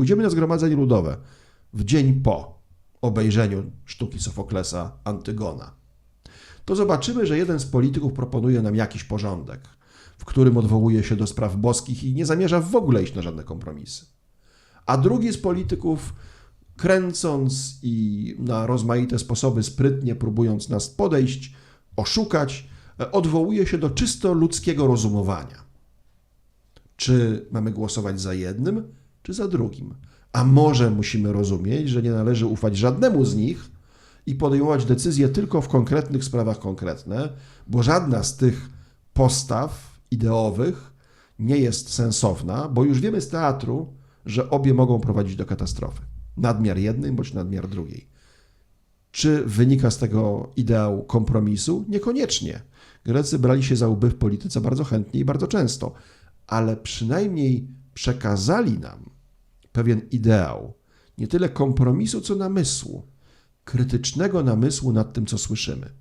pójdziemy na zgromadzenie ludowe w dzień po obejrzeniu sztuki Sofoklesa Antygona, to zobaczymy, że jeden z polityków proponuje nam jakiś porządek, w którym odwołuje się do spraw boskich i nie zamierza w ogóle iść na żadne kompromisy. A drugi z polityków, kręcąc i na rozmaite sposoby sprytnie próbując nas podejść, oszukać, odwołuje się do czysto ludzkiego rozumowania. Czy mamy głosować za jednym, czy za drugim? A może musimy rozumieć, że nie należy ufać żadnemu z nich i podejmować decyzje tylko w konkretnych sprawach konkretne, bo żadna z tych postaw ideowych nie jest sensowna, bo już wiemy z teatru, że obie mogą prowadzić do katastrofy. Nadmiar jednej bądź nadmiar drugiej. Czy wynika z tego ideał kompromisu? Niekoniecznie. Grecy brali się za łby w polityce bardzo chętnie i bardzo często, ale przynajmniej przekazali nam pewien ideał, nie tyle kompromisu, co namysłu, krytycznego namysłu nad tym, co słyszymy.